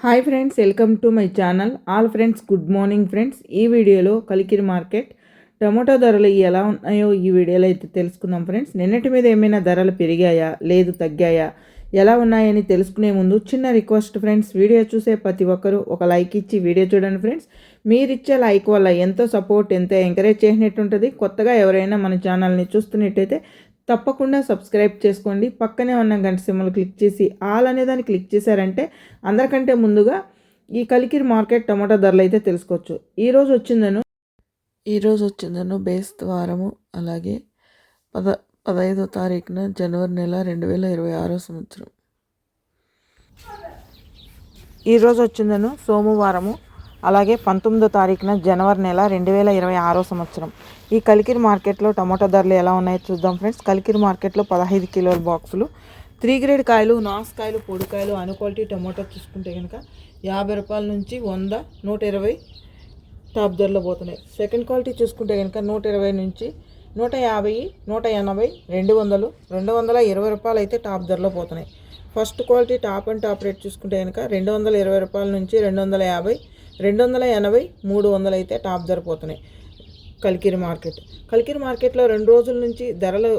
Hi friends welcome to my channel all friends good morning friends ఈ వీడియోలో Kalikiri market tomato ధరలు ఎలా ఉన్నాయో ఈ వీడియోలో అయితే తెలుసుకుందాం ఫ్రెండ్స్ నిన్నటి మీద ఏమైనా ధరలు పెరిగాయా? లేదు తగ్గాయా? ఎలా ఉన్నాయని తెలుసుకునే ముందు చిన్న రిక్వెస్ట్ ఫ్రెండ్స్ వీడియో చూసే ప్రతి ఒక్కరూ ఒక లైక్ ఇచ్చి వీడియో చూడండి ఫ్రెండ్స్ మీరు ఇచ్చే లైక్ వల్ల ఎంతో సపోర్ట్ ఎంతో ఎంకరేజ్ చేసినట్టు ఉంటుంది కొత్తగా ఎవరైనా మన ఛానల్ని చూస్తున్నట్టయితే తప్పకుండా సబ్స్క్రైబ్ చేసుకోండి. పక్కనే ఉన్న గంట సిమ్మలు క్లిక్ చేసి ఆల్ అనే దాన్ని క్లిక్ చేశారంటే అందరికంటే ముందుగా ఈ కలికిరి మార్కెట్ టమాటా ధరలు అయితే తెలుసుకోవచ్చు. ఈరోజు వచ్చిందను ఈరోజు వచ్చిందను బేస్ వారము అలాగే పద పదహైదో తారీఖున జనవరి నెల రెండు వేల ఇరవై ఆరో సంవత్సరం. ఈరోజు వచ్చిందను సోమవారము. అలాగే పంతొమ్మిదో తారీఖున జనవరి నెల రెండు వేల ఇరవై ఆరో సంవత్సరం. ఈ కలికిరి మార్కెట్లో టమాటో ధరలు ఎలా ఉన్నాయో చూద్దాం ఫ్రెండ్స్. కలికిరి మార్కెట్లో పదహైదు కిలోల బాక్సులు. త్రీ గ్రేడ్ కాయలు నాస్ కాయలు పొడికాయలు అను క్వాలిటీ టమాటో చూసుకుంటే కనుక యాభై రూపాయల నుంచి వంద నూట ఇరవై టాప్ ధరలో పోతున్నాయి. సెకండ్ క్వాలిటీ చూసుకుంటే కనుక నూట ఇరవై నుంచి నూట యాభై నూట ఎనభై రెండు వందలు రెండు వందల ఇరవై రూపాయలు అయితే టాప్ ధరలో పోతున్నాయి. First quality top and top rate చూసుకుంటే కనుక రెండు వందల ఇరవై రూపాయల నుంచి రెండు వందల యాభై రెండు వందల ఎనభై మూడు వందలు అయితే టాప్ ధర పోతున్నాయి కలికిరి మార్కెట్. కలికిరి మార్కెట్లో రెండు రోజుల నుంచి ధరలు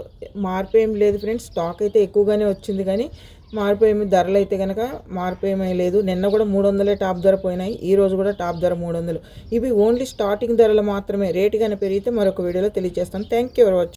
మార్పు ఏమి లేదు ఫ్రెండ్స్. స్టాక్ అయితే ఎక్కువగానే వచ్చింది కానీ మార్పు ఏమి ధరలు అయితే కనుక మార్పు ఏమీ లేదు. నిన్న కూడా మూడు వందలే టాప్ ధర పోయినాయి. ఈ రోజు కూడా టాప్ ధర మూడు వందలు ఇవి ఓన్లీ స్టార్టింగ్ ధరలు మాత్రమే. రేటు కానీ పెరిగితే మరొక వీడియోలో తెలియజేస్తాను. Thank you for watching